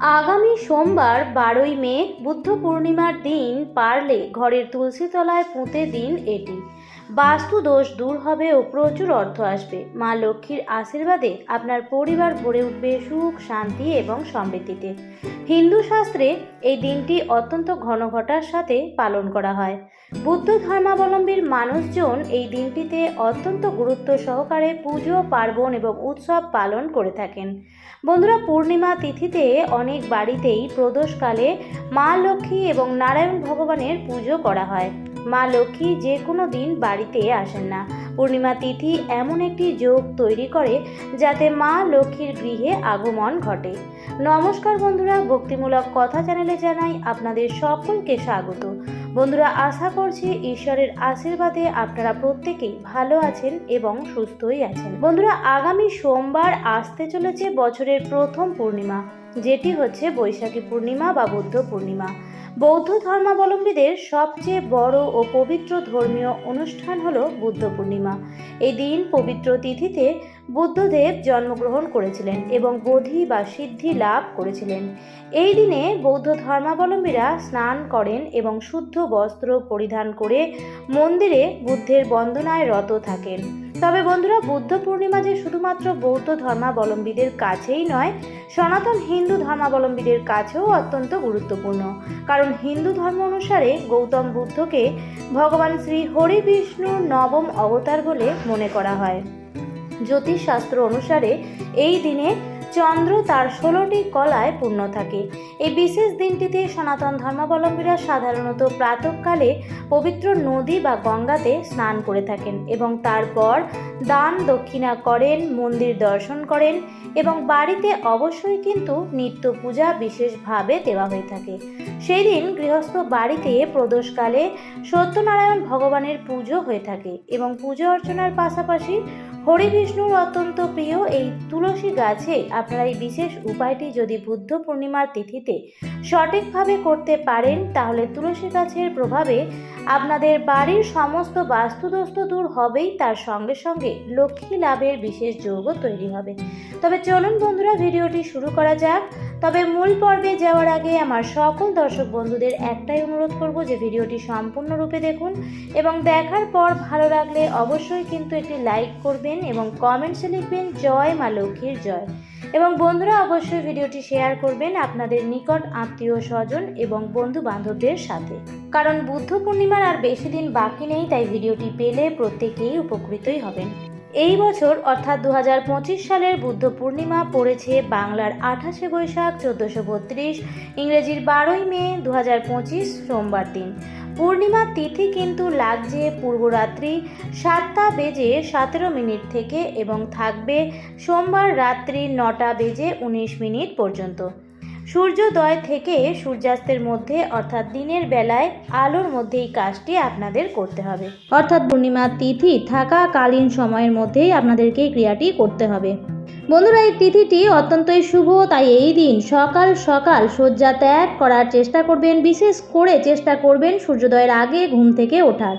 আগামী সোমবার বারোই মে বুদ্ধ পূর্ণিমার দিন পারলে ঘরের তুলসীতলায় পুঁতে দিন এটি। বাস্তু দোষ দূর হবে ও প্রচুর অর্থ আসবে। মা লক্ষ্মীর আশীর্বাদে আপনার পরিবার ভরে উঠবে সুখ, শান্তি এবং সমৃদ্ধিতে। হিন্দু শাস্ত্রে এই দিনটি অত্যন্ত ঘন ঘটার সাথে পালন করা হয়। বুদ্ধ ধর্মাবলম্বীর মানুষজন এই দিনটিতে অত্যন্ত গুরুত্ব সহকারে পুজো, পার্বণ এবং উৎসব পালন করে থাকেন। বন্ধুরা, পূর্ণিমা তিথিতে অনেক বাড়িতেই প্রদোষকালে মা লক্ষ্মী এবং নারায়ণ ভগবানের পুজো করা হয়। মা লক্ষ্মী যে কোনো দিন বাড়িতে আসেন না। পূর্ণিমা তিথি এমন একটি যোগ তৈরি করে যাতে মা লক্ষ্মীর গৃহে আগমন ঘটে। নমস্কার বন্ধুরা, ভক্তিমূলক কথা চ্যানেলে জানাই আপনাদের সকলকে স্বাগত। বন্ধুরা, আশা করছি ঈশ্বরের আশীর্বাদে আপনারা প্রত্যেকেই ভালো আছেন এবং সুস্থই আছেন। বন্ধুরা, আগামী সোমবার আসতে চলেছে বছরের প্রথম পূর্ণিমা, যেটি হচ্ছে বৈশাখী পূর্ণিমা বা বুদ্ধ পূর্ণিমা। বৌদ্ধ ধর্মাবলম্বীদের সবচেয়ে বড় ও পবিত্র ধর্মীয় অনুষ্ঠান হল বুদ্ধ পূর্ণিমা। এই দিন পবিত্র তিথিতে বুদ্ধদেব জন্মগ্রহণ করেছিলেন এবং বোধি বা সিদ্ধি লাভ করেছিলেন। এই দিনে বৌদ্ধ ধর্মাবলম্বীরা স্নান করেন এবং শুদ্ধ বস্ত্র পরিধান করে মন্দিরে বুদ্ধের বন্দনায় রত থাকেন। তবে বন্ধুরা, বুদ্ধ পূর্ণিমা যে শুধুমাত্র বৌদ্ধ ধর্মাবলম্বীদের কাছেই নয়, সনাতন হিন্দু ধর্মাবলম্বীদের কাছেও অত্যন্ত গুরুত্বপূর্ণ। কারণ হিন্দু ধর্ম অনুসারে গৌতম বুদ্ধকে ভগবান শ্রী হরি বিষ্ণুর নবম অবতার বলে মনে করা হয়। জ্যোতিষশাস্ত্র অনুসারে এই দিনে চন্দ্র তার ষোলোটি কলায় পূর্ণ থাকে। এই বিশেষ দিনটিতে সনাতন ধর্মাবলম্বীরা সাধারণত প্রাতকালে পবিত্র নদী বা গঙ্গাতে স্নান করে থাকেন এবং তারপর দান দক্ষিণা করেন, মন্দির দর্শন করেন এবং বাড়িতে অবশ্যই কিন্তু নিত্য পূজা বিশেষভাবে দেওয়া হয়ে থাকে। সেই দিন গৃহস্থ বাড়িতে প্রদোষকালে সত্যনারায়ণ ভগবানের পুজো হয়ে থাকে এবং পুজো অর্চনার পাশাপাশি হরি বিষ্ণুর অত্যন্ত প্রিয় এই তুলসী গাছে আপনারা এই বিশেষ উপায়টি যদি বুদ্ধ পূর্ণিমার তিথিতে সঠিকভাবে করতে পারেন, তাহলে তুলসী গাছের প্রভাবে আপনাদের বাড়ির সমস্ত বাস্তুদোষ দূর হবেই, তার সঙ্গে সঙ্গে লক্ষ্মী লাভের বিশেষ যোগও তৈরি হবে। তবে চলুন বন্ধুরা, ভিডিওটি শুরু করা যাক। তবে মূল পর্বে যাওয়ার আগে আমার সকল দর্শক বন্ধুদের একটাই অনুরোধ করব যে ভিডিওটি সম্পূর্ণরূপে দেখুন এবং দেখার পর ভালো লাগলে অবশ্যই কিন্তু একটি লাইক করবেন এবং কমেন্টসে লিখবেন, জয় মা লক্ষ্মীর জয়। এবং বন্ধুরা অবশ্যই ভিডিওটি শেয়ার করবেন আপনাদের নিকট আত্মীয় স্বজন এবং বন্ধু বান্ধবদের সাথে। কারণ বুদ্ধ পূর্ণিমার আর বেশি দিন বাকি নেই, তাই ভিডিওটি পেলে প্রত্যেকেই উপকৃতই হবেন। এই বছর, অর্থাৎ দু হাজার পঁচিশ সালের বুদ্ধ পূর্ণিমা পড়েছে বাংলার আঠাশে বৈশাখ, চোদ্দোশো বত্রিশ, ইংরেজির বারোই মে দু হাজার পঁচিশ সোমবার দিন। পূর্ণিমা তিথি কিন্তু লাগছে পূর্বরাত্রি সাতটা বেজে সতেরো মিনিট থেকে এবং থাকবে সোমবার রাত্রি নটা বেজে উনিশ মিনিট পর্যন্ত। সূর্যোদয় থেকে সূর্যাস্তের মধ্যে, অর্থাৎ দিনের বেলায় আলোর মধ্যে এই কাজটি আপনাদের করতে হবে। অর্থাৎ পূর্ণিমার তিথি থাকাকালীন সময়ের মধ্যেই আপনাদেরকে এই ক্রিয়াটি করতে হবে। বন্ধুরা, এই তিথিটি অত্যন্তই শুভ, তাই এই দিন সকাল সকাল শয্যা ত্যাগ করার চেষ্টা করবেন, বিশেষ করে চেষ্টা করবেন সূর্যোদয়ের আগে ঘুম থেকে ওঠার।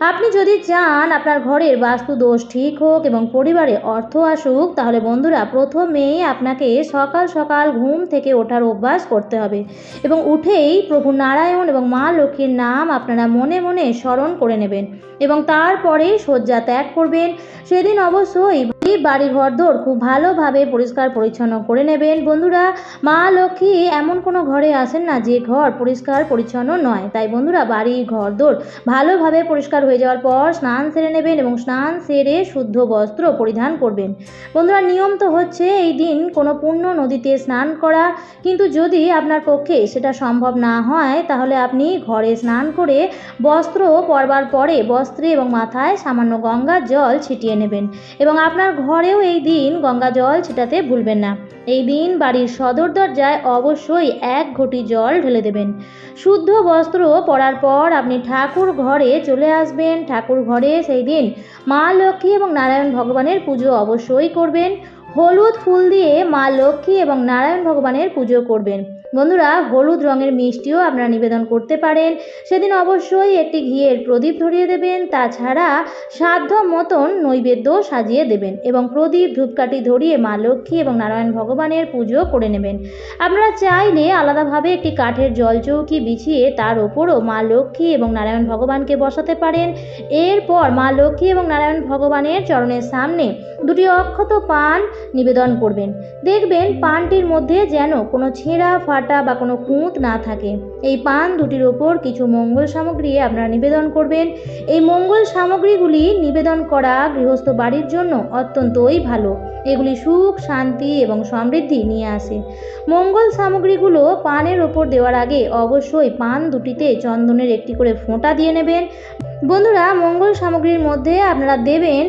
আপনি যদি চান আপনার ঘরের বাস্তু দোষ ঠিক হোক এবং পরিবারে অর্থ আসুক, তাহলে বন্ধুরা প্রথমেই আপনাকে সকাল সকাল ঘুম থেকে ওঠার অভ্যাস করতে হবে এবং উঠেই প্রভু নারায়ণ এবং মা লক্ষ্মীর নাম আপনারা মনে মনে স্মরণ করে নেবেন এবং তারপরে শয্যা ত্যাগ করবেন। সেদিন অবশ্যই বাড়ি ঘরদোর খুব ভালোভাবে পরিষ্কার পরিচ্ছন্ন করে নেবেন। বন্ধুরা, মা লক্ষ্মী এমন কোনো ঘরে আসেন না যে ঘর পরিষ্কার পরিচ্ছন্ন নয়। তাই বন্ধুরা বাড়ি ঘরদোর ভালোভাবে পরিষ্কার হয়ে যাওয়ার পর স্নান সেরে নেবেন এবং স্নান সেরে শুদ্ধ বস্ত্র পরিধান করবেন। বন্ধুরা, নিয়ম তো হচ্ছে এই দিন কোনো পূর্ণ নদীতে স্নান করা। কিন্তু যদি আপনার পক্ষে সেটা সম্ভব না হয়, তাহলে আপনি ঘরে স্নান করে বস্ত্র পরবার পরে বস্ত্রে এবং মাথায় সামান্য গঙ্গার জল ছিটিয়ে নেবেন। এবং আপনার ঘরেও এই দিন গঙ্গা জল ছিটাতে ভুলবেন না। এই দিন বাড়ির সদর দরজায় অবশ্যই এক ঘটি জল ঢেলে দেবেন। শুদ্ধ বস্ত্র পরার পর আপনি ঠাকুর ঘরে চলে আসবেন। ঠাকুর ঘরে সেই দিন মা লক্ষ্মী এবং নারায়ণ ভগবানের পুজো অবশ্যই করবেন। হলুদ ফুল দিয়ে মা লক্ষ্মী এবং নারায়ণ ভগবানের পুজো করবেন। বন্ধুরা, হলুদ রঙের মিষ্টিও আপনারা নিবেদন করতে পারেন। সেদিন অবশ্যই একটি ঘিয়ের প্রদীপ ধরিয়ে দেবেন। তাছাড়া সাধ্য মতন নৈবেদ্য সাজিয়ে দেবেন এবং প্রদীপ ধূপকাঠি ধরিয়ে মা লক্ষ্মী এবং নারায়ণ ভগবানের পুজো করে নেবেন। আপনারা চাইলে আলাদাভাবে একটি কাঠের জলচৌকি বিছিয়ে তার ওপরও মা লক্ষ্মী এবং নারায়ণ ভগবানকে বসাতে পারেন। এরপর মা লক্ষ্মী এবং নারায়ণ ভগবানের চরণের সামনে দুটি অক্ষত পান নিবেদন করবেন। দেখবেন পানটির মধ্যে যেন কোনো ছেঁড়া বা কোনো খুঁত না থাকে। এই পান দুটির ওপর কিছু মঙ্গল সামগ্রী আপনারা নিবেদন করবেন। এই মঙ্গল সামগ্রীগুলি নিবেদন করা গৃহস্থ বাড়ির জন্য অত্যন্তই ভালো। এগুলি সুখ, শান্তি এবং সমৃদ্ধি নিয়ে আসে। মঙ্গল সামগ্রীগুলো পানের ওপর দেওয়ার আগে অবশ্যই পান দুটিতে চন্দনের একটি করে ফোঁটা দিয়ে নেবেন। বন্ধুরা, মঙ্গল সামগ্রীর মধ্যে আপনারা দেবেন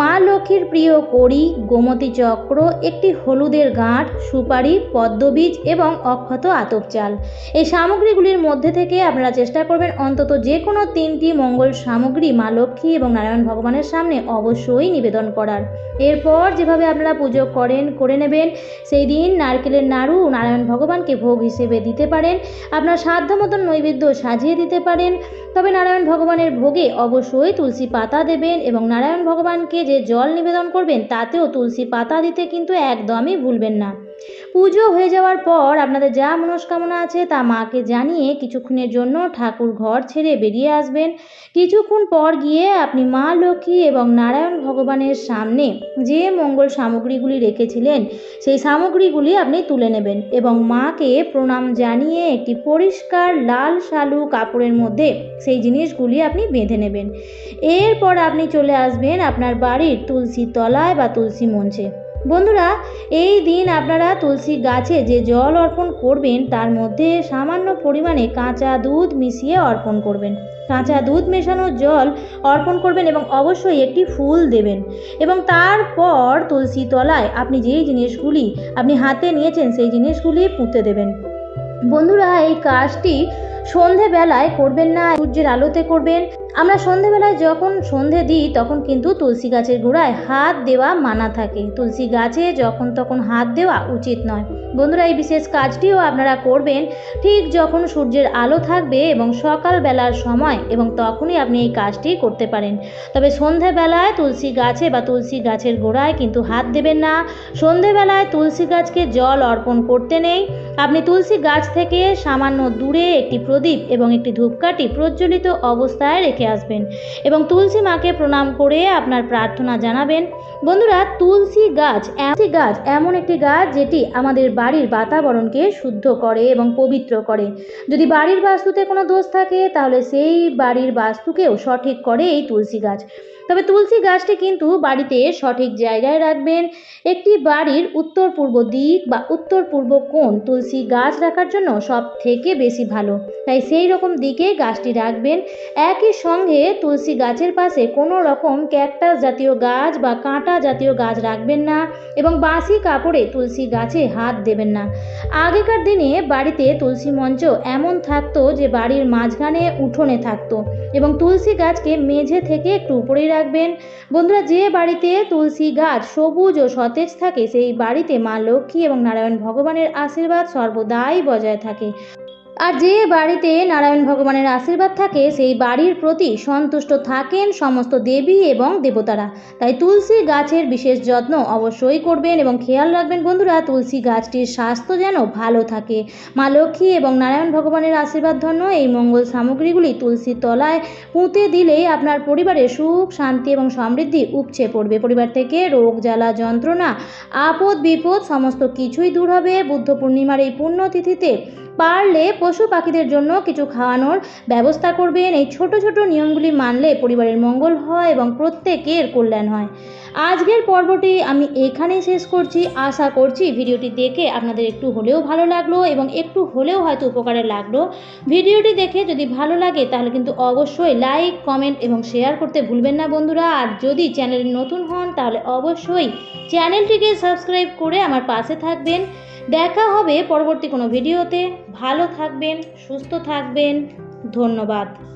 মা লক্ষ্মীর প্রিয় কড়ি, গোমতী চক্র, একটি হলুদের গাঁট, সুপারি, পদ্মবীজ এবং অক্ষত আতপ চাল। এই সামগ্রীগুলির মধ্যে থেকে আপনারা চেষ্টা করবেন অন্তত যে কোনো তিনটি মঙ্গল সামগ্রী মা লক্ষ্মী এবং নারায়ণ ভগবানের সামনে অবশ্যই নিবেদন করার। এরপর যেভাবে আপনারা পুজো করেন, করে নেবেন, সেই দিন নারকেলের নাড়ু নারায়ণ ভগবানকে ভোগ হিসেবে দিতে পারেন। আপনার সাধ্য মতন নৈবেদ্য সাজিয়ে দিতে পারেন। তবে নারায়ণ ভগবানের ভোগে অবশ্যই তুলসী পাতা দেবেন এবং নারায়ণ ভগবানকে যে জল নিবেদন করবেন, তাতেও তুলসী পাতা দিতে কিন্তু একদমই ভুলবেন না। পুজো হয়ে যাওয়ার পর আপনাদের যা মনস্কামনা আছে তা মাকে জানিয়ে কিছুক্ষণের জন্য ঠাকুর ঘর ছেড়ে বেরিয়ে আসবেন। কিছুক্ষণ পর গিয়ে আপনি মা লক্ষ্মী এবং নারায়ণ ভগবানের সামনে যে মঙ্গল সামগ্রীগুলি রেখেছিলেন, সেই সামগ্রীগুলি আপনি তুলে নেবেন এবং মাকে প্রণাম জানিয়ে একটি পরিষ্কার লাল শালু কাপড়ের মধ্যে সেই জিনিসগুলি আপনি বেঁধে নেবেন। এরপর আপনি চলে আসবেন আপনার বাড়ির তুলসী তলায় বা তুলসী মঞ্চে। বন্ধুরা, এই দিন আপনারা তুলসী গাছে যে জল অর্পণ করবেন, তার মধ্যে সামান্য পরিমাণে কাঁচা দুধ মিশিয়ে অর্পণ করবেন। কাঁচা দুধ মেশানো জল অর্পণ করবেন এবং অবশ্যই একটি ফুল দেবেন। এবং তারপর তুলসী তলায় আপনি যেই জিনিসগুলি আপনি হাতে নিয়েছেন, সেই জিনিসগুলি পুঁতে দেবেন। বন্ধুরা, এই কাজটি সন্ধেবেলায় করবেন না, সূর্যের আলোতে করবেন। আমরা সন্ধেবেলায় যখন সন্ধে দিই, তখন কিন্তু তুলসী গাছের গোড়ায় হাত দেওয়া মানা থাকে। তুলসী গাছে যখন তখন হাত দেওয়া উচিত নয়। বন্ধুরা, এই বিশেষ কাজটিও আপনারা করবেন ঠিক যখন সূর্যের আলো থাকবে এবং সকালবেলার সময় এবং তখনই আপনি এই কাজটি করতে পারেন। তবে সন্ধেবেলায় তুলসী গাছে বা তুলসী গাছের গোড়ায় কিন্তু হাত দেবেন না। সন্ধেবেলায় তুলসী গাছকে জল অর্পণ করতে নেই। আপনি তুলসী গাছ থেকে সামান্য দূরে একটি প্রদীপ এবং একটি ধূপকাঠি প্রজ্বলিত অবস্থায় রেখে আসবেন এবং তুলসী মাকে প্রণাম করে আপনার প্রার্থনা জানাবেন। বন্ধুরা, তুলসী গাছ এমন গাছ এমন একটি গাছ যেটি আমাদের বাড়ির বাতাবরণকে শুদ্ধ করে এবং পবিত্র করে। যদি বাড়ির বাস্তুতে কোনো দোষ থাকে, তাহলে সেই বাড়ির বাস্তুকেও সঠিক করে এই তুলসী গাছ। তবে তুলসী গাছটি কিন্তু বাড়িতে সঠিক জায়গায় রাখবেন। একটি বাড়ির উত্তর পূর্ব দিক বা উত্তর পূর্ব কোণ তুলসী গাছ রাখার জন্য সব থেকে বেশি ভালো। তাই সেই রকম দিকে গাছটি রাখবেন। একই সঙ্গে তুলসী গাছের পাশে কোনো রকম ক্যাকটাস জাতীয় গাছ বা কাঁটা জাতীয় গাছ রাখবেন না এবং বাঁশি কাপড়ে তুলসী গাছে হাত দেবেন না। আগেকার দিনে বাড়িতে তুলসী মঞ্চ এমন থাকতো যে বাড়ির মাঝখানে উঠোনে থাকতো এবং তুলসী গাছকে মেঝে থেকে একটু উপরেই রাখবেন। বন্ধুরা, যে বাড়িতে তুলসী গাছ সবুজ ও সতেজ থাকে, সেই বাড়িতে মা লক্ষ্মী এবং নারায়ণ ভগবানের আশীর্বাদ সর্বদাই বজায় থাকে। আর যে বাড়িতে নারায়ণ ভগবানের আশীর্বাদ থাকে, সেই বাড়ির প্রতি সন্তুষ্ট থাকেন সমস্ত দেবী এবং দেবতারা। তাই তুলসী গাছের বিশেষ যত্ন অবশ্যই করবেন এবং খেয়াল রাখবেন বন্ধুরা, তুলসী গাছটির স্বাস্থ্য যেন ভালো থাকে। মা লক্ষ্মী এবং নারায়ণ ভগবানের আশীর্বাদ ধন্য, এই মঙ্গল সামগ্রীগুলি তুলসীর তলায় পুঁতে দিলেই আপনার পরিবারে সুখ, শান্তি এবং সমৃদ্ধি উপচে পড়বে। পরিবার থেকে রোগ, জ্বালা, যন্ত্রণা আপদ বিপদ সমস্ত কিছুই দূর হবে। বুদ্ধ পূর্ণিমার এই পুণ্যতিথিতে পারলে পশু পাখিদের জন্য কিছু খাওয়ানোর ব্যবস্থা করবেন। এই ছোট ছোট নিয়মগুলি মানলে পরিবারের মঙ্গল হয় এবং প্রত্যেকের কল্যাণ হয়। আজকের পর্বটি আমি এখানেই শেষ করছি। আশা করছি ভিডিওটি দেখে আপনাদের একটু হলেও ভালো লাগল এবং একটু হলেও হয়তো উপকারে লাগল। ভিডিওটি দেখে যদি ভালো লাগে তাহলে কিন্তু অবশ্যই লাইক, কমেন্ট এবং শেয়ার করতে ভুলবেন না বন্ধুরা। আর যদি চ্যানেলে নতুন হন তাহলে অবশ্যই চ্যানেলটিকে সাবস্ক্রাইব করে আমার পাশে থাকবেন। দেখা হবে পরবর্তী কোনো ভিডিওতে। ভালো থাকবেন সুস্থ থাকবেন। ধন্যবাদ।